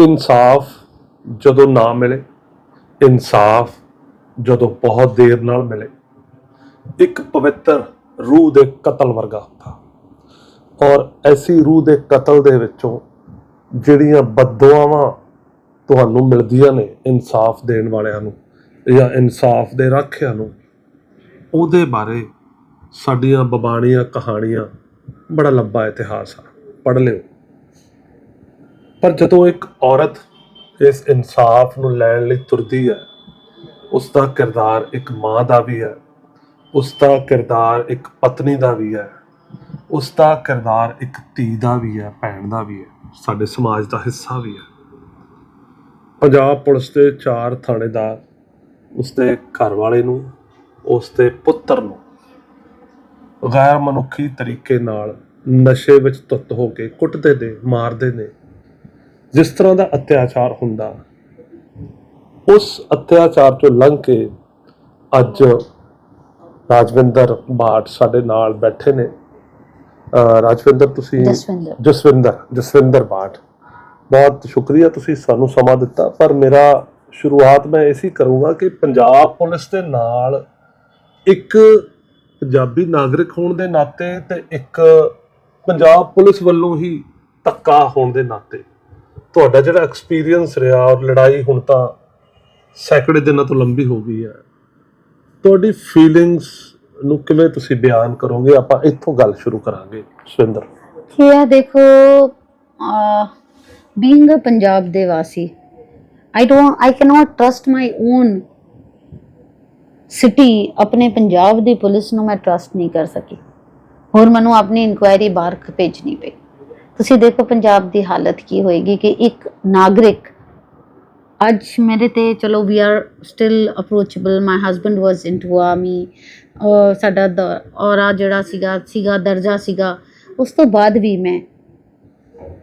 ਇਨਸਾਫ ਜਦੋਂ ਨਾ ਮਿਲੇ, ਇਨਸਾਫ ਜਦੋਂ ਬਹੁਤ ਦੇਰ ਨਾਲ ਮਿਲੇ। ਇੱਕ ਪਵਿੱਤਰ ਰੂਹ ਦੇ ਕਤਲ ਵਰਗਾ ਹੁੰਦਾ। ਔਰ ਐਸੀ ਰੂਹ ਦੇ ਕਤਲ ਦੇ ਵਿੱਚੋਂ ਜਿਹੜੀਆਂ ਬਦਦੁਆਵਾਂ ਤੁਹਾਨੂੰ ਮਿਲਦੀਆਂ ਨੇ ਇਨਸਾਫ ਦੇਣ ਵਾਲਿਆਂ ਨੂੰ ਜਾਂ ਇਨਸਾਫ ਦੇ ਰਾਖਿਆਂ ਨੂੰ। ਉਹਦੇ ਬਾਰੇ ਸਾਡੀਆਂ ਬਬਾਣੀਆਂ ਕਹਾਣੀਆਂ ਬੜਾ ਲੰਬਾ ਇਤਿਹਾਸ ਆ। ਪੜ੍ਹ ਲਿਓ। ਪਰ ਜਦੋਂ ਇੱਕ ਔਰਤ ਇਸ ਇਨਸਾਫ ਨੂੰ ਲੈਣ ਲਈ ਤੁਰਦੀ ਹੈ, ਉਸ ਦਾ ਕਿਰਦਾਰ ਇੱਕ ਮਾਂ ਦਾ ਵੀ ਹੈ, ਉਸ ਦਾ ਕਿਰਦਾਰ ਇੱਕ ਪਤਨੀ ਦਾ ਵੀ ਹੈ, ਉਸ ਦਾ ਕਿਰਦਾਰ ਇੱਕ ਧੀ ਦਾ ਵੀ ਹੈ, ਭੈਣ ਦਾ ਵੀ ਹੈ, ਸਾਡੇ ਸਮਾਜ ਦਾ ਹਿੱਸਾ ਵੀ ਹੈ। ਪੰਜਾਬ ਪੁਲਿਸ ਦੇ ਚਾਰ ਥਾਣੇਦਾਰ। ਉਸ ਦੇ ਘਰ ਵਾਲੇ ਨੂੰ ਉਸ ਦੇ ਪੁੱਤਰ ਨੂੰ ਗੈਰ ਮਨੁੱਖੀ ਤਰੀਕੇ ਨਾਲ ਨਸ਼ੇ ਵਿੱਚ ਧੁੱਤ ਹੋ ਕੇ ਕੁੱਟਦੇ ਨੇ ਮਾਰਦੇ ਨੇ। ਜਿਸ ਤਰ੍ਹਾਂ ਦਾ ਅਤਿਆਚਾਰ ਹੁੰਦਾ ਉਸ ਅਤਿਆਚਾਰ ਤੋਂ ਲੰਘ ਕੇ ਅੱਜ ਰਾਜਵਿੰਦਰ ਬਾਟ ਸਾਡੇ ਨਾਲ ਬੈਠੇ ਨੇ। ਰਾਜਵਿੰਦਰ ਤੁਸੀਂ ਜਸਵਿੰਦਰ। ਜਸਵਿੰਦਰ ਜਸਵਿੰਦਰ ਬਾਟ ਬਹੁਤ ਸ਼ੁਕਰੀਆ ਤੁਸੀਂ ਸਾਨੂੰ ਸਮਾਂ ਦਿੱਤਾ। ਪਰ ਮੇਰਾ ਸ਼ੁਰੂਆਤ ਮੈਂ ਇਸੇ ਕਰੂੰਗਾ ਕਿ ਪੰਜਾਬ ਪੁਲਿਸ ਦੇ ਨਾਲ ਇੱਕ ਪੰਜਾਬੀ ਨਾਗਰਿਕ ਹੋਣ ਦੇ ਨਾਤੇ ਤੇ ਇੱਕ ਪੰਜਾਬ ਪੁਲਿਸ ਵੱਲੋਂ ਹੀ ਧੱਕਾ ਹੋਣ ਦੇ ਨਾਤੇ। ਤੁਹਾਡਾ ਜਿਹੜਾ ਐਕਸਪੀਰੀਅੰਸ ਰਿਹਾ ਔਰ ਲੜਾਈ ਹੁਣ ਤਾਂ ਸੈਂਕੜੇ ਦਿਨਾਂ ਤੋਂ ਲੰਬੀ ਹੋ ਗਈ ਹੈ। ਤੁਹਾਡੀ ਫੀਲਿੰਗਸ ਨੂੰ ਕਿਵੇਂ ਤੁਸੀਂ ਬਿਆਨ ਕਰੋਗੇ? ਆਪਾਂ ਇੱਥੋਂ ਗੱਲ ਸ਼ੁਰੂ ਕਰਾਂਗੇ। ਸੁਰਿੰਦਰ ਕੀ ਹੈ ਦੇਖੋ ਬੀਇੰਗ ਅ ਪੰਜਾਬ ਦੇ ਵਾਸੀ I don't I cannot trust my own city ਆਪਣੇ ਪੰਜਾਬ ਦੀ ਪੁਲਿਸ ਨੂੰ ਮੈਂ ਟਰਸਟ ਨਹੀਂ ਕਰ ਸਕੀ ਹੋਰ ਮੈਨੂੰ ਆਪਣੀ ਇਨਕੁਆਇਰੀ ਬਾਹਰ ਭੇਜਣੀ ਪਈ ਤੁਸੀਂ ਦੇਖੋ ਪੰਜਾਬ ਦੀ ਹਾਲਤ ਕੀ ਹੋਏਗੀ ਕਿ ਇੱਕ ਨਾਗਰਿਕ ਅੱਜ ਮੇਰੇ ਤੇ ਚਲੋ we are still approachable my husband was into army ਸਾਡਾ ਦ- ਔਰਾ ਜਿਹੜਾ ਸੀਗਾ ਸੀਗਾ ਦਰਜਾ ਸੀਗਾ ਉਸ ਤੋਂ ਬਾਅਦ ਵੀ ਮੈਂ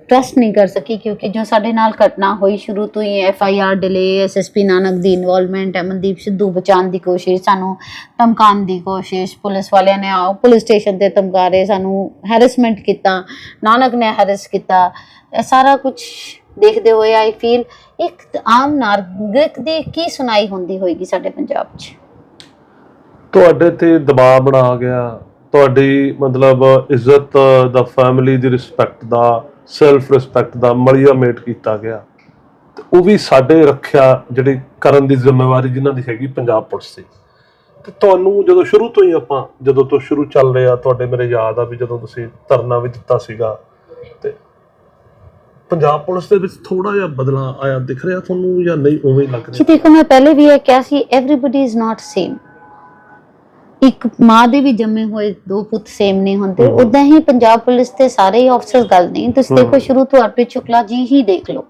ਟਰਸਟ ਨਹੀਂ ਕਰ ਸਕੀ ਕਿਉਂਕਿ ਜੋ ਸਾਡੇ ਨਾਲ ਘਟਨਾ ਹੋਈ ਸ਼ੁਰੂ ਤੋਂ ਹੀ F I R delay SSP Nanak the involvement Amandeep Sidhu ਬਚਾਉਣ ਦੀ ਕੋਸ਼ਿਸ਼, ਸਾਨੂੰ ਧਮਕਾਉਣ ਦੀ ਕੋਸ਼ਿਸ਼, ਪੁਲਿਸ ਵਾਲਿਆਂ ਨੇ ਆਓ, ਪੁਲਿਸ ਸਟੇਸ਼ਨ ਤੇ ਧਮਕਾ ਰਹੇ ਸਾਨੂੰ ਹੈਰੈਸਮੈਂਟ ਕੀਤਾ, ਨਾਨਕ ਨੇ ਹੈਰੈਸ ਕੀਤਾ। ਇਹ ਸਾਰਾ ਕੁਝ ਦੇਖਦੇ ਹੋਏ ਆਈ ਫੀਲ ਇੱਕ ਆਮ ਨਾਗਰਿਕ ਦੀ ਕੀ ਸੁਣਾਈ ਹੁੰਦੀ ਹੋਏਗੀ ਸਾਡੇ ਪੰਜਾਬ 'ਚ? ਤੁਹਾਡੇ ਤੇ ਦਬਾਅ ਬਣਾ ਗਿਆ। ਤੁਹਾਡੀ ਮਤਲਬ ਇੱਜ਼ਤ ਦਾ ਫੈਮਿਲੀ ਦੀ ਰਿਸਪੈਕਟ ਦਾ ਸੈਲਫ ਰਿਸਪੈਕਟ ਦਾ ਮਲੀਆ ਮੇਟ ਕੀਤਾ ਗਿਆ। ਤੇ ਉਹ ਵੀ ਸਾਡੇ ਰੱਖਿਆ ਜਿਹੜੀ ਕਰਨ ਦੀ ਜ਼ਿੰਮੇਵਾਰੀ ਜਿਨ੍ਹਾਂ ਦੀ ਹੈਗੀ ਪੰਜਾਬ ਪੁਲਿਸ ਦੀ। ਤੇ ਤੁਹਾਨੂੰ ਜਦੋਂ ਸ਼ੁਰੂ ਤੋਂ ਹੀ ਆਪਾਂ, ਜਦੋਂ ਤੋਂ ਸ਼ੁਰੂ ਚੱਲ ਰਿਹਾ ਤੁਹਾਡੇ ਮੇਰੇ ਯਾਦ ਆ ਵੀ ਜਦੋਂ ਤੁਸੀਂ ਧਰਨਾ ਵੀ ਦਿੱਤਾ ਸੀਗਾ, ਤੇ ਪੰਜਾਬ ਪੁਲਿਸ ਦੇ ਵਿੱਚ ਥੋੜਾ ਜਿਹਾ ਬਦਲਾ ਆਇਆ, ਦਿਖ ਰਿਹਾ ਤੁਹਾਨੂੰ ਜਾਂ ਨਹੀਂ, ਉਵੇਂ ਹੀ ਲੱਗ ਜੀ ਰਿਹਾ ਦੇਖੋ, ਮੈਂ ਪਹਿਲੇ ਵੀ ਇਹ ਕਿਹਾ ਸੀ ਐਵਰੀਬਾਡੀ ਇਜ਼ ਨਾਟ ਸੇਮ ਇੱਕ ਮਾਂ ਦੇ ਵੀ ਜੰਮੇ ਹੋਏ ਦੋ ਪੁੱਤ ਸੇਮ ਨਹੀਂ ਹੁੰਦੇ। ਉਦਾਂ ਹੀ ਪੰਜਾਬ ਪੁਲਿਸ ਦੇ ਸਾਰੇ ਹੀ ਅਫਸਰ ਗੱਲ ਨਹੀਂ ਤੁਸੀਂ। ਦੇਖੋ ਸ਼ੁਰੂ ਤੋਂ ਅਰਪਿਤ ਸ਼ੁਕਲਾ ਜੀ ਹੀ ਦੇਖ ਲਓ।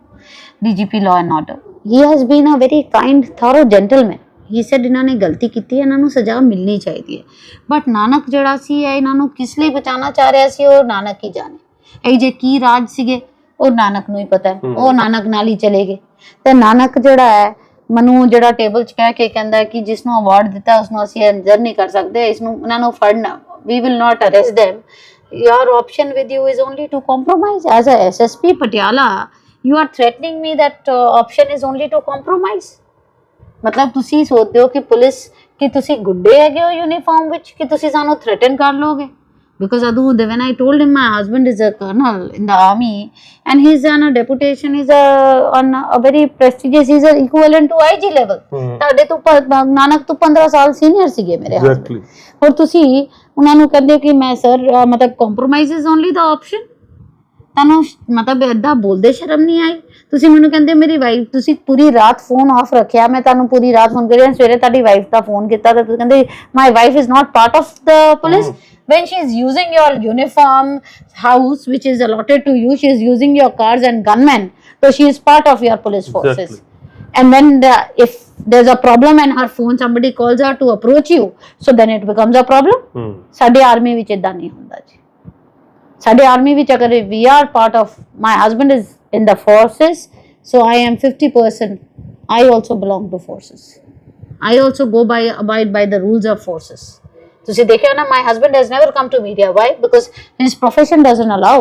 DGP law and order he has been a very kind thorough gentleman he said ਇਹਨਾਂ ਨੇ ਗਲਤੀ ਕੀਤੀ ਹੈ ਇਹਨਾਂ ਨੂੰ ਸਜ਼ਾ ਮਿਲਣੀ ਚਾਹੀਦੀ ਹੈ। ਬਟ ਨਾਨਕ ਜਿਹੜਾ ਸੀ ਇਹ ਇਹਨਾਂ ਨੂੰ ਕਿਸ ਲਈ ਬਚਾਉਣਾ ਚਾਹ ਰਿਹਾ ਸੀ ਉਹ ਨਾਨਕ ਹੀ ਜਾਣੇ। ਇਹ ਜੇ ਕੀ ਰਾਜ ਸੀਗੇ ਉਹ ਨਾਨਕ ਨੂੰ ਹੀ ਪਤਾ ਹੈ। ਉਹ ਨਾਨਕ ਨਾਲ ਹੀ ਚਲੇ ਗਏ। ਤੇ ਨਾਨਕ ਜਿਹੜਾ ਹੈ ਮਨੂੰ ਜਿਹੜਾ ਟੇਬਲ 'ਚ ਕਹਿ ਕੇ ਕਹਿੰਦਾ ਕਿ ਜਿਸ ਨੂੰ ਅਵਾਰਡ ਦਿੱਤਾ ਉਸ ਨੂੰ ਅਸੀਂ ਅੰਦਰ ਨਹੀਂ ਕਰ ਸਕਦੇ ਇਸ ਨੂੰ ਇਹਨਾਂ ਨੂੰ ਫੜਨਾ we will not arrest them. Your option with you is only to compromise. As a ssp patiala you are threatening me that uh, option is only to compromise. ਮਤਲਬ ਤੁਸੀਂ ਸੋਚਦੇ ਹੋ ਕਿ ਪੁਲਿਸ ਕਿ ਤੁਸੀਂ ਗੁੱਡੇ ਹੈਗੇ ਹੋ ਯੂਨੀਫਾਰਮ ਵਿੱਚ ਕਿ ਤੁਸੀਂ ਸਾਨੂੰ ਥ੍ਰੈਟਨ ਕਰ ਲੋਗੇ? Because Adu, when I told him my husband is a colonel in the army and he's on a deputation, he's a on a very prestigious, he's a equivalent to IG level. ਤੁਹਾਡੇ ਤੋਂ ਨਾਨਕ ਤੋਂ 15 ਸਾਲ senior ਸੀਗੇ ਮੇਰੇ. Exactly ਔਰ ਤੁਸੀਂ ਉਹਨਾਂ ਨੂੰ ਕਹਿੰਦੇ ਕਿ ਮੈਂ ਸਰ ਮਤਲਬ compromise is only the option ਤੁਹਾਨੂੰ ਮਤਲਬ ਏਦਾਂ ਬੋਲਦੇ ਸ਼ਰਮ ਨਹੀਂ ਆਈ ਤੁਸੀਂ ਮੈਨੂੰ ਕਹਿੰਦੇ ਮੇਰੀ ਵਾਈਫ ਤੁਸੀਂ ਪੂਰੀ ਰਾਤ ਫੋਨ ਆਫ ਰੱਖਿਆ ਮੈਂ ਤੁਹਾਨੂੰ ਪੂਰੀ ਰਾਤ ਫੋਨ ਕਰਿਆ ਸਵੇਰੇ ਤੁਹਾਡੀ ਵਾਈਫ ਦਾ ਫੋਨ ਕੀਤਾ ਤਾਂ ਤੁਸੀਂ ਕਹਿੰਦੇ my wife is not part of the police when she is using your uniform house which is allotted to you she is using your cars and gunmen so she is part of your police forces Exactly. and then the, if there's a problem and her phone somebody calls her to approach you so then it becomes a problem ਸਾਡੇ army ਵਿੱਚ ਇਦਾਂ ਨਹੀਂ ਹੁੰਦਾ ਜੀ ਸਾਡੇ army ਵਿੱਚ ਅਗਰ we are part of my husband is in the forces so i am 50% i also belong to forces i also go by abide by the rules of forces ਤੁਸੀਂ ਦੇਖਿਆ ਨਾ my husband has never come to media why because his profession doesn't allow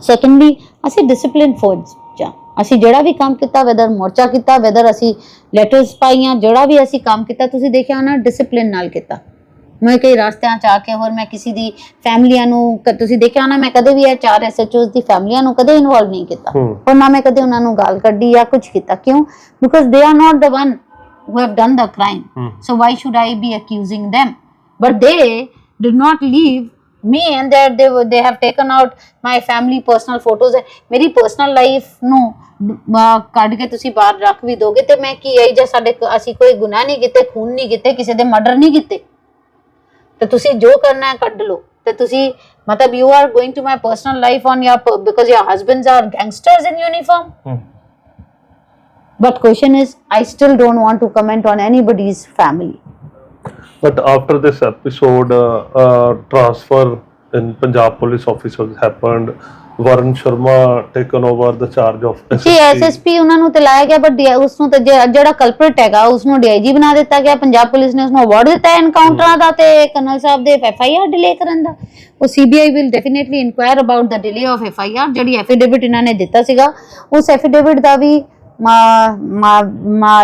secondly ਅਸੀਂ discipline ਫੌਜ ਚ ਹਾਂ। ਅਸੀਂ ਜਿਹੜਾ ਵੀ ਕੰਮ ਕੀਤਾ ਵੈਦਰ ਮੋਰਚਾ ਕੀਤਾ ਵੈਦਰ ਅਸੀਂ ਲੈਟਰਸ ਪਾਈਆਂ ਜਿਹੜਾ ਵੀ ਅਸੀਂ ਕੰਮ ਕੀਤਾ ਤੁਸੀਂ ਦੇਖਿਆ ਨਾ ਡਿਸਪਲਿਨ ਨਾਲ ਕੀਤਾ ਮੈਂ ਕਈ ਰਸਤਿਆਂ ਚ ਆ ਕੇ ਹੋਰ ਮੈਂ ਕਿਸੇ ਦੀ ਫੈਮਲੀਆਂ ਨੂੰ ਕ- ਤੁਸੀਂ ਦੇਖਿਆ ਨਾ ਮੈਂ ਕਦੇ ਵੀ ਇਹ ਚਾਰ ਐਸਐਚਓਸ ਦੀ ਫੈਮਲੀਆਂ ਨੂੰ ਕਦੇ ਇਨਵੋਲਵ ਨਹੀਂ ਕੀਤਾ। ਹੂੰ। ਔਰ ਨਾ ਮੈਂ ਕਦੇ ਉਹਨਾਂ ਨੂੰ ਗਾਲ ਕੱਢੀ ਜਾਂ ਕੁਝ ਕੀਤਾ। ਕਿਉਂ? Because they are not the one who have done the crime. Hmm. so why should i be accusing them? But they did not leave me and that they were- they have taken out my family personal photos. ਮੇਰੀ personal life ਨੂੰ ਅਹ, ਕੱਢ ਕੇ ਤੁਸੀਂ ਬਾਹਰ ਰੱਖ ਵੀ ਦੋਗੇ ਤੇ ਮੈਂ ਕੀ ਹੈ ਜਾਂ ਸਾਡੇ ਕੋ- ਅਸੀਂ ਕੋਈ ਗੁਨਾਹ ਨਹੀਂ ਕੀਤੇ ਖੂਨ ਨਹੀਂ ਕੀਤੇ ਕਿਸੇ ਦੇ ਮਰਡਰ ਨਹੀਂ ਕੀਤੇ। ਤੇ ਤੁਸੀਂ ਜੋ ਕਰਨਾ ਹੈ ਕੱਢ ਲਓ ਤੇ ਤੁਸੀਂ ਮਤਲਬ you are going to my personal life on your because your husbands are gangsters in uniform hmm but question is i still don't want to comment on anybody's family But after this episode, uh, uh, transfer in Punjab police officers happened. Varun Sharma taken over the charge of ਜੀ SSP ਉਹਨਾਂ ਨੂੰ ਤੇ ਲਾਇਆ ਗਿਆ but ਉਸ ਨੂੰ ਤੇ ਜੇ- ਜਿਹੜਾ ਕਲਪਰੇਟ ਹੈਗਾ ਉਸ ਨੂੰ ਡੀਆਈਜੀ ਬਣਾ ਦਿੱਤਾ ਗਿਆ ਪੰਜਾਬ ਪੁਲਿਸ ਨੇ ਉਸ ਨੂੰ ਅਵਾਰਡ ਦਿੱਤਾ ਹੈ ਐਨਕਾਊਂਟਰਾਂ ਦਾ ਤੇ ਕਰਨਲ ਸਾਹਿਬ ਦੇ ਐਫਆਈਆਰ ਡਿਲੇ ਕਰਨ ਦਾ ਉਹ CBI will definitely inquire about the delay of FIR ਜਿਹੜੀ ਐਫੀਡੇਵਿਟ ਇਹਨਾਂ ਨੇ ਦਿੱਤਾ ਸੀਗਾ ਉਸ ਐਫੀਡੇਵਿਟ ਦਾ ਵੀ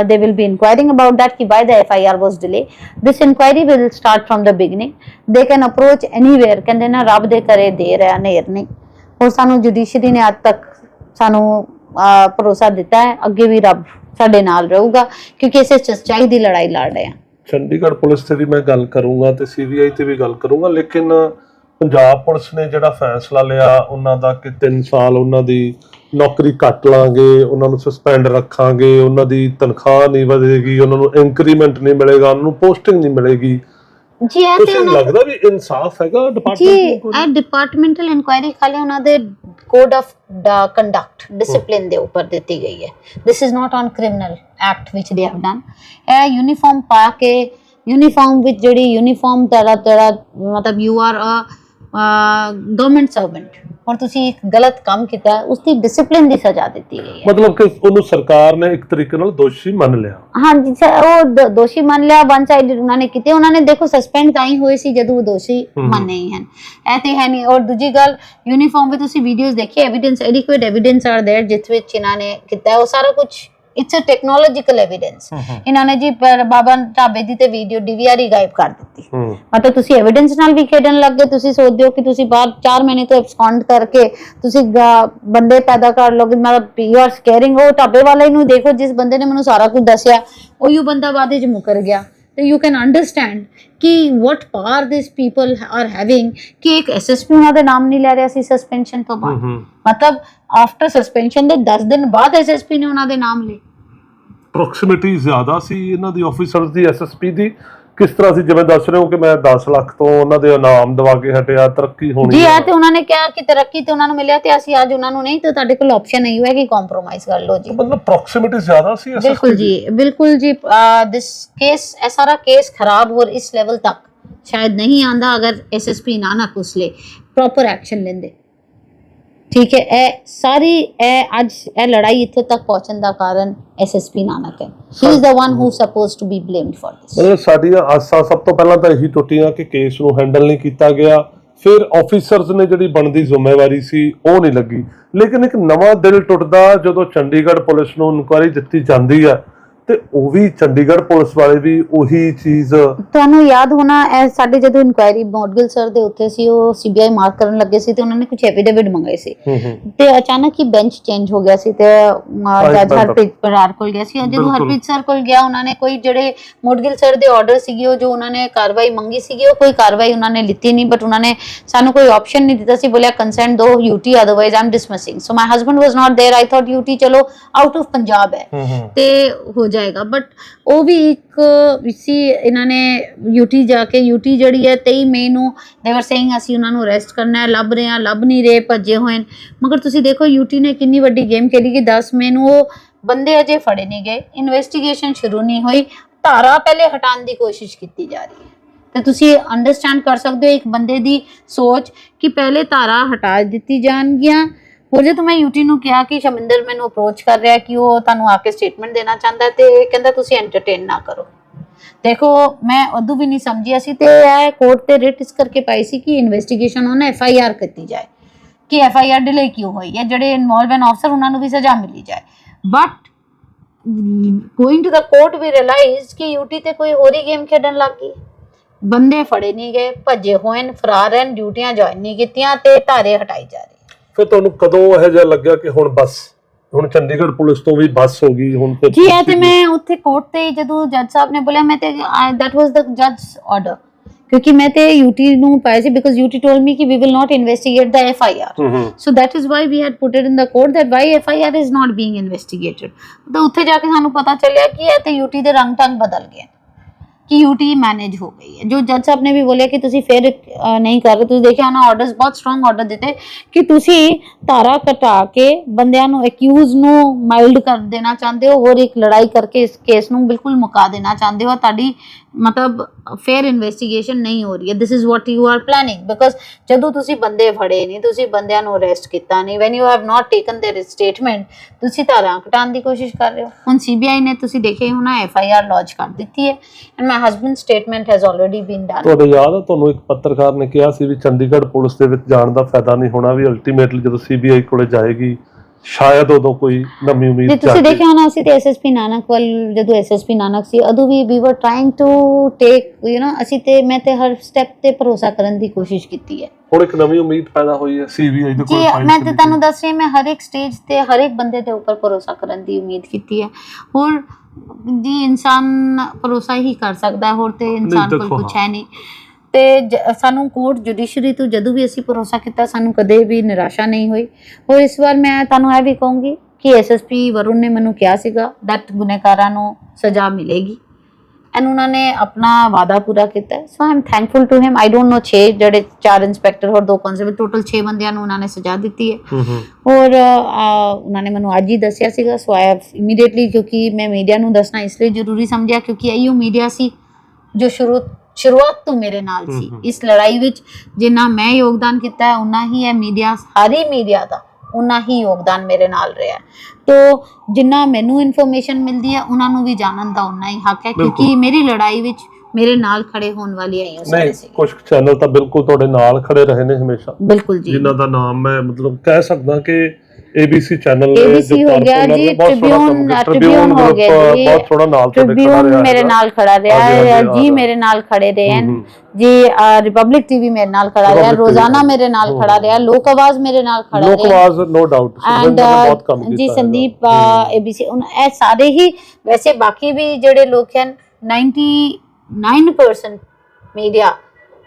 they will be inquiring about that ki why the FIR was delayed. This inquiry will start from the beginning. They can approach anywhere. ਕਹਿੰਦੇ ਨਾ ਰੱਬ ਦੇ ਕਰੇ ਦੇਰ ਹੈ ਹਨੇਰ ਨਹੀਂ ਉਹ ਸਾਨੂੰ ਜੁਡੀਸ਼ਰੀ ਨੇ ਅੱਜ ਤੱਕ ਸਾਨੂੰ ਭਰੋਸਾ ਦਿੱਤਾ ਹੈ, ਅੱਗੇ ਵੀ ਰੱਬ ਸਾਡੇ ਨਾਲ ਰਹੂਗਾ, ਕਿਉਂਕਿ ਇਸੇ ਸੱਚਾਈ ਦੀ ਲੜਾਈ ਲੜ ਰਹੇ ਹਾਂ। ਚੰਡੀਗੜ੍ਹ ਪੁਲਿਸ ਤੇ ਵੀ ਮੈਂ ਗੱਲ ਕਰੂੰਗਾ ਤੇ ਸੀਬੀਆਈ ਤੇ ਵੀ ਗੱਲ ਕਰੂੰਗਾ, ਲੇਕਿਨ ਪੰਜਾਬ ਪੁਲਿਸ ਨੇ ਜਿਹੜਾ ਫੈਸਲਾ ਲਿਆ, ਉਹਨਾਂ ਦਾ ਕਿ 3 ਸਾਲ ਉਹਨਾਂ ਦੀ ਨੌਕਰੀ ਕੱਟ ਲਾਂਗੇ, ਉਹਨਾਂ ਨੂੰ ਸਸਪੈਂਡ ਰੱਖਾਂਗੇ, ਉਹਨਾਂ ਦੀ ਤਨਖਾਹ ਨਹੀਂ ਵਧੇਗੀ, ਉਹਨਾਂ ਨੂੰ ਇੰਕਰੀਮੈਂਟ ਨਹੀਂ ਮਿਲੇਗਾ, ਉਹਨਾਂ ਨੂੰ ਪੋਸਟਿੰਗ ਨਹੀਂ ਮਿਲੇਗੀ ਜੀ ਇਹ ਤੇ ਤੁਸੀਂ ਉਹਨਾਂ ਲੱਗਦਾ ਵੀ ਇਨਸਾਫ ਹੈਗਾ ਜੀ ਡਿਪਾਰਟਮੈਂਟ ਇਹ ਡਿਪਾਰਟਮੈਂਟਲ ਇਨਕੁਆਇਰੀ ਖਾਲੀ ਉਹਨਾਂ ਦੇ ਕੋਡ ਆਫ ਕੰਡਕਟ ਡਿਸਪਲਿਨ ਦੇ ਉੱਪਰ ਦਿੱਤੀ ਗਈ ਹੈ। This is not on criminal act which they have done ਇਹ ਯੂਨੀਫਾਰਮ ਪਾ ਕੇ ਯੂਨੀਫਾਰਮ ਵਿੱਚ ਜਿਹੜੀ ਯੂਨੀਫਾਰਮ ਤੇਰਾ ਤੇਰਾ ਮਤਲਬ you are a government servant ਔਰ ਤੁਸੀਂ ਇੱਕ ਗਲਤ ਕੰਮ ਕੀਤਾ ਹੈ, ਉਸ ਦੀ ਡਿਸਪਲਿਨ ਦੀ ਸਜ਼ਾ ਦਿੱਤੀ ਗਈ ਹੈ ਮਤਲਬ ਕਿ ਉਹਨੂੰ ਸਰਕਾਰ ਨੇ ਇੱਕ ਤਰੀਕੇ ਨਾਲ ਦੋਸ਼ੀ ਮੰਨ ਲਿਆ ਹਾਂਜੀ ਸਰ ਉਹ ਦ- ਦੋਸ਼ੀ ਮੰਨ ਲਿਆ ਵਨ ਸਾਈਡਡ ਉਹਨਾਂ ਨੇ ਕੀਤੇ ਉਹਨਾਂ ਨੇ ਦੇਖੋ ਸਸਪੈਂਡ ਤਾਂ ਹੀ ਹੋਏ ਸੀ ਜਦੋਂ ਉਹ ਦੋਸ਼ੀ ਹਮ। ਮੰਨੇ ਹੀ ਹਨ ਇਹ ਤੇ ਹੈ ਨਹੀਂ ਔਰ ਦੂਜੀ ਗੱਲ ਯੂਨੀਫਾਰਮ ਵੀ ਤੁਸੀਂ ਵੀਡੀਓਜ਼ ਦੇਖੀ evidence adequate evidence are there ਜਿਸ ਵਿੱਚ ਇਹਨਾਂ ਨੇ ਕੀਤਾ ਹੈ, ਉਹ ਸਾਰਾ ਕੁਝ ਇਟਸ ਅ ਟੈਕਨੋਲੋਜੀਕਲ ਐਵੀਡੈਂਸ ਇਹਨਾਂ ਨੇ ਜੀ ਪਰ ਬਾਬਾ ਢਾਬੇ ਦੀ ਤੇ ਵੀਡੀਓ ਡੀਵੀਆਰ ਹੀ ਗਾਇਬ ਕਰ ਦਿੱਤੀ। ਹੂੰ ਮਤਲਬ ਤੁਸੀਂ ਐਵੀਡੈਂਸ ਨਾਲ ਵੀ ਖੇਡਣ ਲੱਗ ਗਏ ਤੁਸੀਂ ਸੋਚਦੇ ਹੋ ਕਿ ਤੁਸੀਂ ਬਾਹਰ 4 ਮਹੀਨੇ ਤੋਂ ਐਬਸਕੌਂਡ ਕਰਕੇ ਤੁਸੀਂ ਬੰਦੇ ਪੈਦਾ ਕਰ ਲੋਗੇ ਮਤਲਬ ਯੂ ਆਰ ਸਕੇਅਰਿੰਗ ਉਹ ਢਾਬੇ ਵਾਲੇ ਨੂੰ ਦੇਖੋ ਜਿਸ ਬੰਦੇ ਨੇ ਮੈਨੂੰ ਸਾਰਾ ਕੁਝ ਦੱਸਿਆ ਉਹ ਯੂ ਬੰਦਾ ਬਾਅਦ ਵਿੱਚ ਮੁਕਰ ਗਿਆ। ਯੂ ਕੈਨ ਅੰਡਰਸਟੈਂਡ ਕਿ what power this people are having ਕਿ ਇੱਕ ਐਸਐਸਪੀ ਉਹਨਾਂ ਦੇ ਨਾਮ ਨਹੀਂ ਲੈ ਰਿਹਾ ਸੀ ਸਸਪੈਂਸ਼ਨ ਤੋਂ ਬਾਅਦ ਮਤਲਬ ਆਫਟਰ ਸਸਪੈਂਸ਼ਨ ਦੇ 10 ਦਿਨ ਬਾਅਦ ਐਸਐਸਪੀ ਨੇ ਉਹਨਾਂ ਦੇ ਨਾਮ ਲਏ ਪ੍ਰੋਕਸੀਮਿਟੀ ਜ਼ਿਆਦਾ ਸੀ ਇਹਨਾਂ ਦੀ ਆਫੀਸਰਸ ਦੀ ਐਸਐਸਪੀ ਦੀ ਕਿਸ ਤਰ੍ਹਾਂ ਸੀ? ਜਿਵੇਂ ਦੱਸ ਰਹੇ ਹੋ ਕਿ ਮੈਂ 10 ਲੱਖ ਤੋਂ ਉਹਨਾਂ ਦੇ ਇਨਾਮ ਦਵਾ ਕੇ ਹਟਿਆ ਤਰੱਕੀ ਹੋਣੀ ਜੀ ਹੈ। ਤੇ ਉਹਨਾਂ ਨੇ ਕਿਹਾ ਕਿ ਤਰੱਕੀ ਤੇ ਉਹਨਾਂ ਨੂੰ ਮਿਲਿਆ ਤੇ ਅਸੀਂ ਅੱਜ ਉਹਨਾਂ ਨੂੰ ਨਹੀਂ ਤਾਂ ਤੁਹਾਡੇ ਕੋਲ ਆਪਸ਼ਨ ਨਹੀਂ ਹੋਇਆ ਕਿ ਕੰਪਰੋਮਾਈਜ਼ ਕਰ ਲਓ ਜੀ। ਮਤਲਬ ਪ੍ਰੋਕਸੀਮਿਟੀ ਜ਼ਿਆਦਾ ਸੀ ਅਸਲ ਬਿਲਕੁਲ ਜੀ ਬਿਲਕੁਲ ਜੀ ਦਿਸ ਕੇਸ ਇਹ ਸਾਰਾ ਕੇਸ ਖਰਾਬ ਹੋਰ ਇਸ ਲੈਵਲ ਤੱਕ ਸ਼ਾਇਦ ਨਹੀਂ ਆਂਦਾ ਅਗਰ ਐਸਐਸਪੀ ਨਾ ਨਾ ਕੁਸਲੇ ਪ੍ਰੋਪਰ ਐਕਸ਼ਨ ਲੈਂਦੇ। ਠੀਕ ਹੈ, ਇਹ ਸਾਰੀ, ਇਹ ਅੱਜ ਇਹ ਲੜਾਈ ਇੱਥੇ ਤੱਕ ਪਹੁੰਚਣ ਦਾ ਕਾਰਨ ਐਸਐਸਪੀ ਨਾਨਕ ਹੈ। He is the one who supposed to be blamed for this ਮਤਲਬ ਸਾਡੀਆਂ ਆਸਾਂ ਸਭ ਤੋਂ ਪਹਿਲਾਂ ਤਾਂ ਇਹੀ ਟੁੱਟੀਆਂ ਕਿ ਕੇਸ ਨੂੰ ਹੈਂਡਲ ਨਹੀਂ ਕੀਤਾ ਗਿਆ। ਫਿਰ ਆਫੀਸਰਸ ਨੇ ਜਿਹੜੀ ਬਣਦੀ ਜ਼ਿੰਮੇਵਾਰੀ ਸੀ, ਉਹ ਨਹੀਂ ਲੱਗੀ। ਲੇਕਿਨ ਇੱਕ ਨਵਾਂ ਦਿਲ ਟੁੱਟਦਾ ਜਦੋਂ ਚੰਡੀਗੜ੍ਹ ਪੁਲਿਸ ਨੂੰ ਇਨਕੁਆਇਰੀ ਦਿੱਤੀ ਜਾਂਦੀ ਹੈ। ਤੇ ਉਹ ਵੀ ਚੰਡੀਗੜ੍ਹ ਪੁਲਿਸ ਵਾਲੇ ਵੀ ਉਹੀ ਚੀਜ਼ ਤੁਹਾਨੂੰ ਯਾਦ ਹੋਣਾ ਇਹ ਸਾਡੇ ਜਦੋਂ ਇਨਕੁਆਇਰੀ ਮੋਡਗਿਲ ਸਰ ਦੇ ਉੱਤੇ ਸੀ ਉਹ ਸੀਬੀਆਈ ਮਾਰਕ ਕਰਨ ਲੱਗੇ ਸੀ ਤੇ ਉਹਨਾਂ ਨੇ ਕੁਝ ਐਫੀਡੇਵਿਟ ਮੰਗਾਏ ਸੀ ਹੂੰ ਹੂੰ ਤੇ ਅਚਾਨਕ ਹੀ ਬੈਂਚ ਚੇਂਜ ਹੋ ਗਿਆ ਸੀ ਤੇ ਅਹ, ਜੱਜ ਬੰਦ। ਹਰਪ੍ਰੀਤ ਬਰਾੜ ਕੋਲ ਗਿਆ ਸੀ ਜਦੋਂ ਬਿਲਕੁਲ। ਹਰਪ੍ਰੀਤ ਸਰ ਕੋਲ ਗਿਆ ਉਹਨਾਂ ਨੇ ਕੋਈ ਜਿਹੜੇ ਮੁਡਗਿਲ ਸਰ ਦੇ ਆਰਡਰ ਸੀਗੇ ਉਹ ਜੋ ਉਹਨਾਂ ਨੇ ਕਾਰਵਾਈ ਮੰਗੀ ਸੀਗੀ ਉਹ ਕੋਈ ਕਾਰਵਾਈ ਉਹਨਾਂ ਨੇ ਲਿੱਤੀ ਨਹੀਂ ਬਟ ਉਹਨਾਂ ਨੇ ਸਾਨੂੰ ਕੋਈ ਆਪਸ਼ਨ ਨਹੀਂ ਦਿੱਤਾ ਸੀ ਬੋਲਿਆ consent though UT otherwise I'm dismissing so my husband was not there I thought UT ਚਲੋ ਆਊਟ ਆਫ ਪੰਜਾਬ ਹੈ ਹੂੰ ਹੂੰ ਤੇ ਹੋ ਜਾਏਗਾ। ਬਟ ਉਹ ਵੀ ਇੱਕ ਸੀ ਇਹਨਾਂ ਨੇ ਯੂਟੀ ਜਾ ਕੇ ਯੂਟੀ ਜਿਹੜੀ ਹੈ 23 ਮਈ ਨੂੰ ਦੇ ਵਰ ਸੇਇੰਗ ਅਸੀਂ ਉਹਨਾਂ ਨੂੰ ਅਰੈਸਟ ਕਰਨਾ ਹੈ। ਲੱਭ ਰਹੇ ਹਾਂ, ਲੱਭ ਨਹੀਂ ਰਹੇ, ਭੱਜੇ ਹੋਏ ਮਗਰ ਤੁਸੀਂ ਦੇਖੋ ਯੂਟੀ ਨੇ ਕਿੰਨੀ ਵੱਡੀ ਗੇਮ ਖੇਲੀ ਕਿ 10 ਮਈ ਨੂੰ ਉਹ ਬੰਦੇ ਅਜੇ ਫੜੇ ਨਹੀਂ ਗਏ। ਇਨਵੈਸਟੀਗੇਸ਼ਨ ਸ਼ੁਰੂ ਨਹੀਂ ਹੋਈ। ਧਾਰਾ ਪਹਿਲੇ ਹਟਾਉਣ ਦੀ ਕੋਸ਼ਿਸ਼ ਕੀਤੀ ਜਾ ਰਹੀ ਹੈ। ਤੇ ਤੁਸੀਂ ਅੰਡਰਸਟੈਂਡ ਕਰ ਸਕਦੇ ਹੋ ਇੱਕ ਬੰਦੇ ਦੀ ਸੋਚ ਕਿ ਪਹਿਲੇ ਧਾਰਾ ਹਟਾ ਦਿੱਤੀ ਜਾਣਗੀਆਂ। ਉਹ ਜਦੋਂ ਮੈਂ ਯੂਟੀ ਨੂੰ ਕਿਹਾ ਕਿ ਸ਼ਮਿੰਦਰ ਮੈਨੂੰ ਅਪਰੋਚ ਕਰ ਰਿਹਾ ਕਿ ਉਹ ਤੁਹਾਨੂੰ ਆ ਕੇ ਸਟੇਟਮੈਂਟ ਦੇਣਾ ਚਾਹੁੰਦਾ ਤੇ ਕਹਿੰਦਾ ਤੁਸੀਂ ਐਂਟਰਟੇਨ ਨਾ ਕਰੋ। ਦੇਖੋ, ਮੈਂ ਉਦੋਂ ਵੀ ਨਹੀਂ ਸਮਝਿਆ ਸੀ ਤੇ ਇਹ ਕੋਰਟ ਤੇ ਰਿਟ ਇਸ ਕਰਕੇ ਪਾਈ ਸੀ ਕਿ ਇਨਵੈਸਟੀਗੇਸ਼ਨ ਹੋਣਾ ਐਫ ਆਈ ਆਰ ਕੀਤੀ ਜਾਏ। ਕਿ ਐਫ ਆਈ ਆਰ ਡਿਲੇ ਕਿਉਂ ਹੋਈ ਹੈ? ਜਿਹੜੇ ਇਨਵੋਲਵ ਐਨ ਆਫਸਰ ਉਹਨਾਂ ਨੂੰ ਵੀ ਸਜ਼ਾ ਮਿਲੀ ਜਾਏ। But going to the court we realize ਕਿ ਯੂਟੀ ਤੇ ਕੋਈ ਹੋਰ ਹੀ ਗੇਮ ਖੇਡਣ ਲੱਗ ਗਈ। ਬੰਦੇ ਫੜੇ ਨਹੀਂ ਗਏ, ਭੱਜੇ ਹੋਏ ਨੇ, ਫਰਾਰ ਹਨ ਡਿਊਟੀਆਂ ਜੁਆਇਨ ਨਹੀਂ ਕੀਤੀਆਂ ਤੇ ਧਾਰੇ ਹਟਾਈ ਜਾ ਰਹੀ। ਫਿਰ ਤੁਹਾਨੂੰ ਕਦੋਂ ਇਹ ਜਿਹਾ ਲੱਗਿਆ ਕਿ ਹੁਣ ਬਸ ਹੁਣ ਚੰਡੀਗੜ੍ਹ ਪੁਲਿਸ ਤੋਂ ਵੀ ਬੱਸ ਹੋ ਗਈ ਹੁਣ ਤੇ ਜੀ ਇਹ ਤੇ ਮੈਂ ਉੱਥੇ ਕੋਰਟ ਤੇ ਜਦੋਂ ਜੱਜ ਸਾਹਿਬ ਨੇ ਬੋਲਿਆ ਮੈਂ ਤੇ ਦੈਟ ਵਾਸ ਦ ਜੱਜ ਆਰਡਰ ਕਿਉਂਕਿ ਮੈਂ ਤੇ ਯੂਟੀ ਨੂੰ ਪਾਇਆ ਸੀ ਬਿਕਾਜ਼ ਯੂਟੀ ਟੋਲਡ ਮੀ ਕਿ we will not investigate the F I R hmm hmm. So that is why we had put it in the court that why FIR is not being investigated. ਤਾਂ ਉੱਥੇ ਜਾ ਕੇ ਸਾਨੂੰ ਪਤਾ ਚੱਲਿਆ ਕਿ ਇਹ ਤੇ ਯੂਟੀ ਦੇ ਰੰਗ ਟੰਗ ਬਦਲ ਗਏ। ਕਿ ਯੂਟੀ ਮੈਨੇਜ ਹੋ ਗਈ ਹੈ। ਜੋ ਜੱਜ ਸਾਹਿਬ ਨੇ ਵੀ ਬੋਲਿਆ ਕਿ ਤੁਸੀਂ ਫਿਰ ਨਹੀਂ ਕਰ ਰਹੇ, ਤੁਸੀਂ ਦੇਖਿਆ ਨਾ ਆਰਡਰਸ ਬਹੁਤ ਸਟਰੋਂਗ ਆਰਡਰ ਦਿੱਤੇ ਕਿ ਤੁਸੀਂ ਧਾਰਾ ਘਟਾ ਕੇ ਬੰਦਿਆਂ ਨੂੰ ਅਕਿਊਜ਼ ਨੂੰ ਮਾਈਲਡ ਕਰ ਦੇਣਾ ਚਾਹੁੰਦੇ ਹੋ, ਹੋਰ ਇੱਕ ਲੜਾਈ ਕਰਕੇ ਇਸ ਕੇਸ ਨੂੰ ਬਿਲਕੁਲ ਮੁਕਾ ਦੇਣਾ ਚਾਹੁੰਦੇ ਹੋ। ਤੁਹਾਡੀ ਮਤਲਬ ਫੇਅਰ ਇਨਵੈਸਟੀਗੇਸ਼ਨ ਨਹੀਂ ਹੋ ਰਹੀ ਹੈ this is what you are planning because ਜਦੋਂ ਤੁਸੀਂ ਬੰਦੇ ਫੜੇ ਨਹੀਂ ਤੁਸੀਂ ਬੰਦਿਆਂ ਨੂੰ ਅਰੈਸਟ ਕੀਤਾ ਨਹੀਂ when you have not taken their statement ਤੁਸੀਂ ਧਾਰਾਂ ਘਟਾਉਣ ਦੀ ਕੋਸ਼ਿਸ਼ ਕਰ ਰਹੇ ਹੋ ਹੁਣ ਸੀਬੀਆਈ ਨੇ ਤੁਸੀਂ ਦੇਖਿਆ ਹੀ ਹੋਣਾ ਐਫ ਆਈ ਆਰ ਲੌਂਚ ਕਰ ਦਿੱਤੀ ਹੈ and my husband statement has already been done ਤੁਹਾਡੇ ਯਾਦ ਆ ਤੁਹਾਨੂੰ ਇੱਕ ਪੱਤਰਕਾਰ ਨੇ ਕਿਹਾ ਸੀ ਵੀ ਚੰਡੀਗੜ੍ਹ ਪੁਲਿਸ ਦੇ ਵਿੱਚ ਜਾਣ ਦਾ ਫਾਇਦਾ ਨਹੀਂ ਹੋਣਾ ਵੀ ਅਲਟੀਮੇਟਲੀ ਜਦੋਂ ਸੀਬੀਆਈ ਕੋਲੇ ਜਾਏਗੀ ਸ਼ਾਇਦ ਉਦੋਂ ਕੋਈ ਨਵੀਂ ਉਮੀਦ ਜੇ ਤੁਸੀਂ। ਦੇਖਿਆ ਹੋਣਾ ਅਸੀਂ ਤੇ ਐਸਐਸਪੀ ਨਾਨਕ ਵੱਲ ਜਦੋਂ ਐਸਐਸਪੀ ਨਾਨਕ ਸੀ ਉਦੋਂ ਵੀ we were trying to take you no ਅਸੀਂ ਤੇ ਮੈਂ ਤੇ ਹਰ ਸਟੈਪ ਤੇ ਭਰੋਸਾ ਕਰਨ ਦੀ ਕੋਸ਼ਿਸ਼ ਕੀਤੀ ਹੈ। ਹੁਣ ਇੱਕ ਨਵੀਂ ਉਮੀਦ ਪੈਦਾ ਹੋਈ ਹੈ ਸੀਬੀਆਈ ਦੇ ਜੀ ਕੋਲ file ਮੈਂ ਤੇ ਤੁਹਾਨੂੰ ਦੱਸ ਰਹੀ ਮੈਂ ਹਰ ਇੱਕ ਸਟੇਜ ਤੇ ਹਰ ਇੱਕ ਬੰਦੇ ਦੇ ਉੱਪਰ ਭਰੋਸਾ ਕਰਨ ਦੀ ਉਮੀਦ ਕੀਤੀ ਹੈ। ਹੋਰ ਜੀ ਇਨਸਾਨ ਭਰੋਸਾ ਹੀ ਕਰ ਸਕਦਾ ਹੈ, ਹੋਰ ਤੇ ਇਨਸਾਨ ਕੋਲ ਕੁਝ ਹੈ। ਨਹੀਂ। ਤੇ ਸਾਨੂੰ ਕੋਰਟ ਜੁਡੀਸ਼ਰੀ ਤੋਂ ਜਦੋਂ ਵੀ ਅਸੀਂ ਭਰੋਸਾ ਕੀਤਾ ਸਾਨੂੰ ਕਦੇ ਵੀ ਨਿਰਾਸ਼ਾ ਨਹੀਂ ਹੋਈ। ਔਰ ਇਸ ਵਾਰ ਮੈਂ ਤੁਹਾਨੂੰ ਇਹ ਵੀ ਕਹੂੰਗੀ ਕਿ ਐਸਐਸਪੀ ਵਰੁਣ ਨੇ ਮੈਨੂੰ ਕਿਹਾ ਸੀਗਾ ਦੈਟ ਗੁਨੇਗਾਰਾਂ ਨੂੰ ਸਜ਼ਾ ਮਿਲੇਗੀ। ਐਂਡ ਉਹਨਾਂ ਨੇ ਆਪਣਾ ਵਾਅਦਾ ਪੂਰਾ ਕੀਤਾ। So I am thankful to him I don't know 6 ਜਿਹੜੇ ਚਾਰ ਇੰਸਪੈਕਟਰ ਔਰ ਦੋ ਕਨਸਟੇਬਲ ਟੋਟਲ 6 ਬੰਦਿਆਂ ਨੂੰ ਉਹਨਾਂ ਨੇ ਸਜ਼ਾ ਦਿੱਤੀ ਹੈ। ਔਰ ਉਹਨਾਂ ਨੇ ਮੈਨੂੰ ਅੱਜ ਹੀ ਦੱਸਿਆ ਸੀਗਾ। ਸੋ ਆਈ ਹੈਵ ਇਮੀਡੀਏਟਲੀ ਕਿਉਂਕਿ ਮੈਂ ਮੀਡੀਆ ਨੂੰ ਦੱਸਣਾ ਇਸ ਲਈ ਜ਼ਰੂਰੀ ਸਮਝਿਆ ਕਿਉਂਕਿ ਇਹੀ ਮੀਡੀਆ ਸੀ ਜੋ ਸ਼ੁਰੂ ਸ਼ੁਰੂਆਤ ਤੋਂ ਮੇਰੇ ਨਾਲ ਸੀ। ਇਸ ਲੜਾਈ ਵਿੱਚ ਜਿੰਨਾ ਮੈਂ ਯੋਗਦਾਨ ਕੀਤਾ ਹੈ ਉਨਾ ਹੀ ਇਹ ਮੀਡੀਆ ਸਾਰੀ ਮੀਡੀਆ ਦਾ ਉਨਾ ਹੀ ਯੋਗਦਾਨ ਮੇਰੇ ਨਾਲ ਰਿਹਾ ਹੈ। ਤੋ ਜਿੰਨਾ ਮੈਨੂੰ ਇਨਫੋਰਮੇਸ਼ਨ ਮਿਲਦੀ ਹੈ ਉਹਨਾਂ ਨੂੰ ਵੀ ਜਾਣਨ ਦਾ ਉਨਾ ਹੀ ਹੱਕ ਹੈ ਕਿਉਂਕਿ। ਮੇਰੀ ਲੜਾਈ ਵਿੱਚ ਮੇਰੇ ਨਾਲ ਖੜੇ ਹੋਣ ਵਾਲੀ ਆਈ ਨਹੀਂ ਸੀ ਕੁਝ ਚੈਨਲ ਤਾਂ ਬਿਲਕੁਲ ਤੁਹਾਡੇ ਨਾਲ ਖੜੇ ਰਹੇ ਨੇ ਹਮੇਸ਼ਾ ਬਿਲਕੁਲ ਜੀ ਜਿਨ੍ਹਾਂ ਦਾ ਨਾਮ ਮੈਂ ਮਤਲਬ ਕਹਿ ਸਕਦਾ ਕਿ ABC ਚੈਨਲ ਨੇ ABC ਹੋ ਗਿਆ ਜੀ, ਕੌਰ ਨੇ ਬਹੁਤ ਸੋਹਣਾ ਕੰਮ ਕੀਤਾ। Tribune- Tribune ਹੋ ਗਿਆ ਜੀ, ਬਹੁਤ ਸੋਹਣਾ ਨਾਲ ਖੜਾ ਟ੍ਰਿਬਿਊਨ ਮੇਰੇ। ਨਾਲ ਖੜਾ ਰਿਹਾ ਜੀ। ਮੇਰੇ ਨਾਲ ਖੜੇ ਰਹੇ ਹਨ ਜੀ ਰਿਪਬਲਿਕ ਟੀਵੀ ਮੇਰੇ ਨਾਲ ਖੜਾ ਰਿਹਾ ਰੋਜ਼ਾਨਾ ਮੇਰੇ ਨਾਲ ਖੜਾ ਰਿਹਾ ਲੋਕ ਆਵਾਜ਼ ਮੇਰੇ ਨਾਲ ਖੜਾ ਲੋਕ ਰਿਹਾ ਆਵਾਜ਼ ਨੋ ਡਾਊਟ ਬਹੁਤ ਕੰਮ ਕੀਤਾ ਜੀ। ਸੰਦੀਪ ਹਮ। ਏਬੀਸੀ ਇਹ ਸਾਰੇ ਹੀ ਵੈਸੇ ਬਾਕੀ ਵੀ ਜਿਹੜੇ ਲੋਕ ਹਨ 99% ਮੀਡੀਆ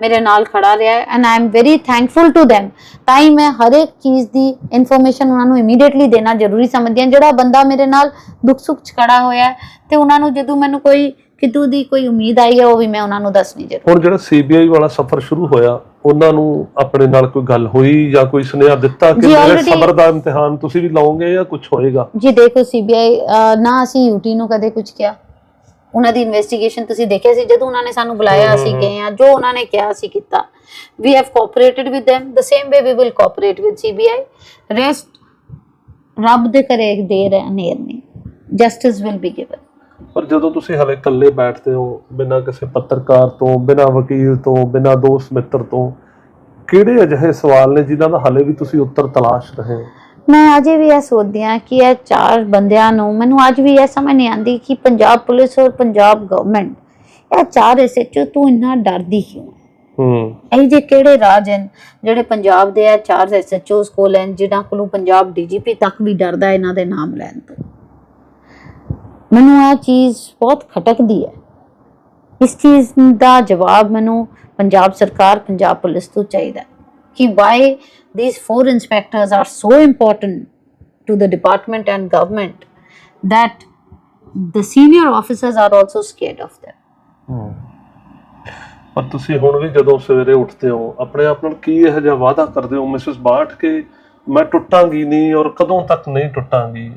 ਮੇਰੇ ਨਾਲ ਖੜਾ ਰਿਹਾ ਹੈ and I am very thankful to them. ਤਾਂ ਹੀ ਮੈਂ ਹਰ ਇੱਕ ਚੀਜ਼ ਦੀ ਇਨਫੋਰਮੇਸ਼ਨ ਉਹਨਾਂ ਨੂੰ ਇਮੀਡੀਏਟਲੀ ਦੇਣਾ ਜ਼ਰੂਰੀ ਸਮਝਦੀ ਹਾਂ। ਜਿਹੜਾ ਬੰਦਾ ਮੇਰੇ ਨਾਲ ਦੁੱਖ ਸੁੱਖ ਚ ਖੜਾ ਹੋਇਆ ਹੈ ਤੇ ਉਹਨਾਂ ਨੂੰ ਜਦੋਂ ਮੈਨੂੰ ਕੋਈ ਕਿਤੋਂ ਦੀ ਕੋਈ ਉਮੀਦ ਆਈ ਹੈ ਉਹ ਵੀ ਮੈਂ ਉਹਨਾਂ ਨੂੰ ਦੱਸਣੀ ਜ਼ਰੂਰ। ਹੁਣ ਜਿਹੜਾ ਸੀਬੀਆਈ ਵਾਲਾ ਸਫ਼ਰ ਸ਼ੁਰੂ ਹੋਇਆ ਉਹਨਾਂ ਨੂੰ ਆਪਣੇ ਨਾਲ ਕੋਈ ਗੱਲ ਹੋਈ ਜਾਂ ਕੋਈ ਸੁਨੇਹਾ ਦਿੱਤਾ ਕਿ ਜੀ, ਮੇਰੇ already- ਸਬਰ ਦਾ ਇਮਤਿਹਾਨ ਤੁਸੀਂ ਵੀ ਲਾਓਗੇ ਜਾਂ ਕੁਝ ਹੋਏਗਾ? ਜੀ ਦੇਖੋ ਸੀਬੀਆਈ ਨਾ ਅਸੀਂ ਯੂਟੀ ਨੂੰ ਕਦੇ ਕੁਝ ਕਿਹਾ। ਉਹਨਾਂ ਦੀ ਇਨਵੈਸਟੀਗੇਸ਼ਨ ਤੁਸੀਂ ਦੇਖਿਆ ਸੀ? ਜਦੋਂ ਉਹਨਾਂ ਨੇ ਸਾਨੂੰ ਬੁਲਾਇਆ ਅਸੀਂ ਗਏ ਆ ਜੋ ਉਹਨਾਂ ਨੇ ਕਿਹਾ ਅਸੀਂ ਕੀਤਾ। We have cooperated with them. The same way we will cooperate with CBI rest ਰੱਬ ਦੇ ਕਰੇ ਦੇਰ ਹੈ ਹਨੇਰ ਨਹੀਂ ਜਸਟਿਸ ਵਿਲ ਬੀ ਗਿਵਨ ਪਰ ਜਦੋਂ ਤੁਸੀਂ ਹਲੇ ਇਕੱਲੇ ਬੈਠਦੇ ਹੋ ਬਿਨਾਂ ਕਿਸੇ ਪੱਤਰਕਾਰ ਤੋਂ ਬਿਨਾਂ ਵਕੀਲ ਤੋਂ ਬਿਨਾਂ ਦੋਸਤ ਮਿੱਤਰ ਤੋਂ ਕਿਹੜੇ ਅਜਿਹੇ ਸਵਾਲ ਨੇ ਜਿਨ੍ਹਾਂ ਦਾ ਹਲੇ ਵੀ ਤੁਸੀਂ ਉੱਤਰ ਤਲਾਸ਼ ਰਹੇ ਹੋ? ਮੈਂ ਅਜੇ ਵੀ ਇਹ ਸੋਚਦੀ ਹਾਂ ਕਿ ਇਹ ਚਾਰ ਬੰਦਿਆਂ ਨੂੰ ਮੈਨੂੰ ਅੱਜ ਵੀ ਇਹ ਸਮਝ ਨਹੀਂ ਆਉਂਦੀ ਕਿ ਪੰਜਾਬ ਪੁਲਿਸ ਔਰ ਪੰਜਾਬ ਗਵਰਨਮੈਂਟ ਇਹ ਚਾਰ ਐਸਐਚਓ ਤੋਂ ਇੰਨਾ ਡਰਦੀ ਕਿਉਂ? ਹੈ। ਇਹ ਜੇ ਕਿਹੜੇ ਰਾਜ ਹਨ ਜਿਹੜੇ ਪੰਜਾਬ ਦੇ ਆ ਚਾਰ ਐਸਐਚਓਸ ਕੋਲ ਹਨ ਜਿਨ੍ਹਾਂ ਕੋਲੋਂ ਪੰਜਾਬ ਡੀਜੀਪੀ ਤੱਕ ਵੀ ਡਰਦਾ ਇਹਨਾਂ ਦੇ ਨਾਮ ਲੈਣ ਤੋਂ? ਮੈਨੂੰ ਇਹ ਚੀਜ਼ ਬਹੁਤ ਖਟਕਦੀ ਹੈ। ਇਸ ਚੀਜ਼ ਦਾ ਜਵਾਬ ਮੈਨੂੰ ਪੰਜਾਬ ਸਰਕਾਰ ਪੰਜਾਬ ਪੁਲਿਸ ਤੋਂ ਚਾਹੀਦਾ ਕਿ why these four inspectors are so important to the department and government that the senior officers are also scared of them ਹੂੰ। ਪਰ ਤੁਸੀਂ ਹੁਣ ਵੀ ਜਦੋਂ ਸਵੇਰੇ ਉੱਠਦੇ ਹੋ ਆਪਣੇ ਆਪ ਨਾਲ ਕੀ ਇਹੋ ਜਿਹਾ ਵਾਅਦਾ ਕਰਦੇ ਹੋ ਮਿਸਿਸ ਬਾਟ ਕਿ ਮੈਂ ਟੁੱਟਾਂਗੀ ਨਹੀਂ ਔਰ ਕਦੋਂ ਤੱਕ ਨਹੀਂ ਟੁੱਟਾਂਗੀ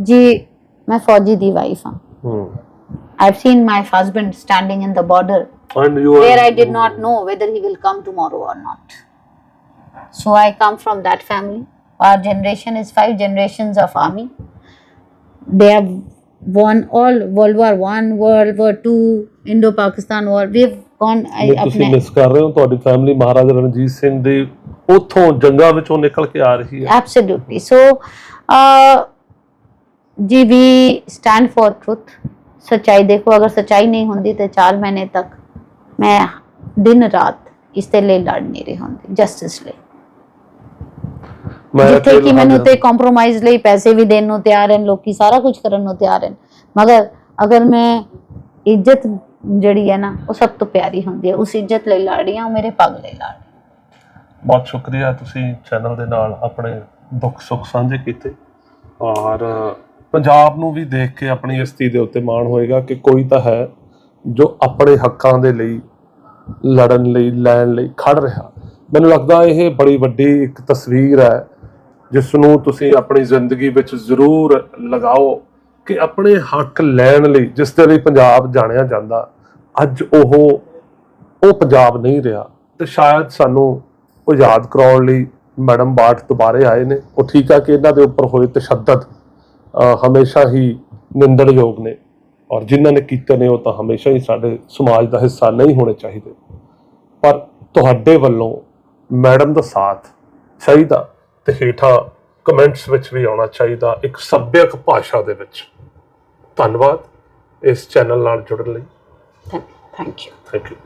ਜੀ ਮੈਂ ਫੌਜੀ ਦੀ ਵਾਈਫ ਹਾਂ ਹੂੰ I've seen my husband standing in the border and you where I did not know whether he will come tomorrow or not. So I come from that family. our generation is five generations of army they have won all world war 1 world war 2 indo pakistan war we've gone I, ਨਹੀਂ, ਤੁਸੀਂ अपने miss ਕਰ ਰਹੇ ਹੋ ਤੁਹਾਡੀ family Maharaja Ranjit Singh ਦੇ ਉਥੋਂ ਜੰਗਾਂ ਵਿੱਚੋਂ ਨਿਕਲ ਕੇ ਆ ਰਹੀ ਹੈ absolutely so uh, ji we stand for truth ਸੱਚਾਈ ਦੇਖੋ ਅਗਰ ਸੱਚਾਈ ਨਹੀਂ ਹੁੰਦੀ ਤੇ 4 ਮਹੀਨੇ ਤੱਕ ਮੈਂ ਦਿਨ ਰਾਤ ਇਸ ਦੇ ਲਈ ਲੜ ਨਹੀਂ ਰਹੀ ਹੁੰਦੀ ਜਸਟਿਸ ਲਈ ਮੈਂ ਜਿੱਥੇ ਕਿ ਮੈਨੂੰ ਤੇ ਕੰਪਰੋਮਾਈਜ਼ ਲਈ ਪੈਸੇ ਵੀ ਦੇਣ ਨੂੰ ਤਿਆਰ ਹਨ ਲੋਕੀ ਸਾਰਾ ਕੁਝ ਕਰਨ ਨੂੰ ਤਿਆਰ ਹਨ। ਮਗਰ ਅਗਰ ਮੈਂ ਇੱਜ਼ਤ ਜਿਹੜੀ ਹੈ ਨਾ ਉਹ ਸਭ ਤੋਂ ਪਿਆਰੀ ਹੁੰਦੀ ਹੈ। ਉਸ ਇੱਜ਼ਤ ਲਈ ਲੜ ਰਹੀ ਹਾਂ ਉਹ ਮੇਰੇ ਪੱਗ ਲਈ ਲੜ। ਬਹੁਤ ਸ਼ੁਕਰੀਆ ਤੁਸੀਂ ਚੈਨਲ ਦੇ ਨਾਲ ਆਪਣੇ ਦੁੱਖ ਸੁੱਖ ਸਾਂਝੇ ਕੀਤੇ। ਔਰ ਪੰਜਾਬ ਨੂੰ ਵੀ ਦੇਖ ਕੇ ਆਪਣੀ ਇਸਤੀ ਦੇ ਉੱਤੇ ਮਾਣ ਹੋਏਗਾ ਕਿ ਕੋਈ ਤਾਂ ਹੈ ਜੋ ਆਪਣੇ ਹੱਕਾਂ ਦੇ ਲਈ ਲੜਨ ਲਈ ਲੈਣ ਲਈ ਖੜ ਰਿਹਾ। ਮੈਨੂੰ ਲੱਗਦਾ ਇਹ ਬੜੀ ਵੱਡੀ ਇੱਕ ਤਸਵੀਰ ਹੈ ਜਿਸ ਨੂੰ ਤੁਸੀਂ ਆਪਣੀ ਜ਼ਿੰਦਗੀ ਵਿੱਚ ਜ਼ਰੂਰ ਲਗਾਓ ਕਿ ਆਪਣੇ ਹੱਕ ਲੈਣ ਲਈ, ਜਿਸ ਦੇ ਲਈ ਪੰਜਾਬ ਜਾਣਿਆ ਜਾਂਦਾ, ਅੱਜ ਉਹ ਉਹ ਪੰਜਾਬ ਨਹੀਂ ਰਿਹਾ। ਤੇ ਸ਼ਾਇਦ ਸਾਨੂੰ ਉਹ ਯਾਦ ਕਰਾਉਣ ਲਈ ਮੈਡਮ ਬਾਟ ਦੁਬਾਰੇ ਆਏ ਨੇ। ਉਹ ਠੀਕ ਆ ਕਿ ਇਹਨਾਂ ਦੇ ਉੱਪਰ ਹੋਏ ਤਸ਼ੱਦਦ ਹਮੇਸ਼ਾ ਹੀ ਨਿੰਦਣਯੋਗ ਨੇ। ਔਰ ਜਿਨ੍ਹਾਂ ਨੇ ਕੀਤੇ ਨੇ ਉਹ ਤਾਂ ਹਮੇਸ਼ਾ ਹੀ ਸਾਡੇ ਸਮਾਜ ਦਾ ਹਿੱਸਾ ਨਹੀਂ ਹੋਣੇ ਚਾਹੀਦੇ। ਪਰ ਤੁਹਾਡੇ ਵੱਲੋਂ ਮੈਡਮ ਦਾ ਸਾਥ ਚਾਹੀਦਾ। ਤੇ ਹੇਠਾਂ ਕਮੈਂਟਸ ਵਿੱਚ ਵੀ ਆਉਣਾ ਚਾਹੀਦਾ ਇੱਕ ਸੱਭਿਅਕ ਭਾਸ਼ਾ ਦੇ ਵਿੱਚ। ਧੰਨਵਾਦ ਇਸ ਚੈਨਲ ਨਾਲ ਜੁੜਨ ਲਈ। Thank you thank you